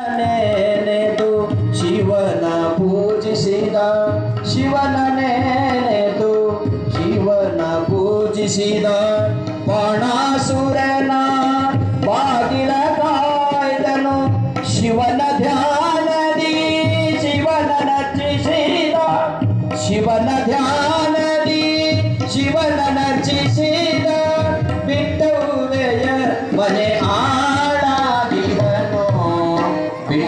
ನೆನೆದು ಶಿವನ ಪೂಜಿಸಿದ, ಶಿವನ ನೆನೆದು ಶಿವನ ಪೂಜಿಸಿದ ಬಾಣಾಸುರನ ಬಾಗಿಲ ಕಾಯ್ದನು, ಶಿವನ ಧ್ಯಾನದಿ ಶಿವನ ನರ್ಚಿಸಿದ ಶಿವನ ಧ್ಯಾನದಿ ಶಿವನ ನರ್ಚಿಸಿದ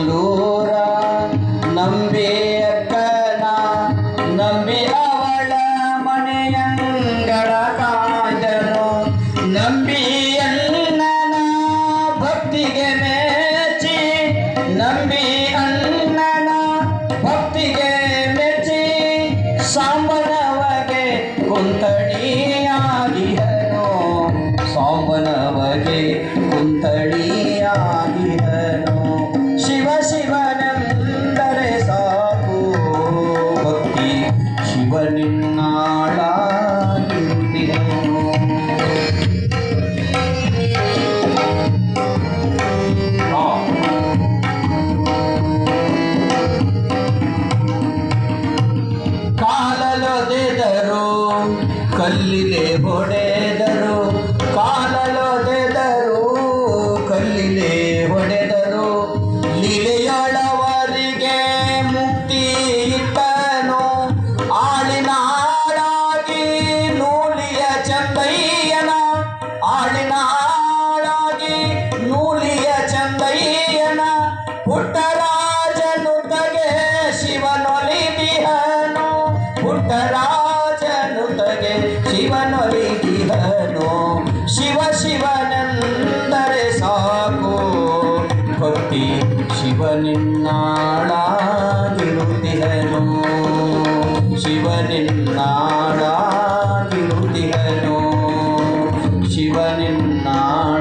ನೆಲ್ಲೂರ ನಂಬಿ ಅಕ್ಕನ, ನಂಬಿ ಅವಳ ಮನೆಯಂಗಳ ಕಾದನು ನಂಬಿ ಅಣ್ಣನ ಭಕ್ತಿಗೆ ಮೆಚ್ಚಿ, ನಂಬಿ ಅಣ್ಣನ ಭಕ್ತಿಗೆ ಮೆಚ್ಚಿ, ಸಾಂಬನವಗೆ ಕುಂತಣಿಯಾಗಿಯನು. ಸಾಂಬನವಗೆ ಕುಂತಣಿಯಾಗಿಹನು ಕಲ್ಲಿಲೆ ಹೊಡೆದರು ಕಾಲಲೊದೆದರು ಕಲ್ಲಿಲೆ ಹೊಡೆದರು. ಲೀಲೆಯೊಳವರಿಗೆ ಮುಕ್ತಿ ಇಟ್ಟನು ಆಳಿನಾಳಾಗಿ ನೂಲಿಯ ಚಂದಯ್ಯನ ಆಳಿನಾಳಾಗಿ ನೂಲಿಯ ಚಂದಯ್ಯನ ಪುಟ್ಟರಾಜನು ತಗೆ ಶಿವನೊಲಿದಿಹನು ಪುಟ್ಟರಾಜನು ತಗೆ ಶಿವನೊಲಿಗಿಹನು. ಶಿವ ಶಿವನೆಂದರೆ ಸಾಕು. ಭಕ್ತಿ ಶಿವನಿನ್ನಾಳಾಗಿರುತ್ತಿಹನು. ಶಿವನಿನ್ನಾಳಾಗಿರುತ್ತಿಹನು. ಶಿವನಿನ್ನಾಳ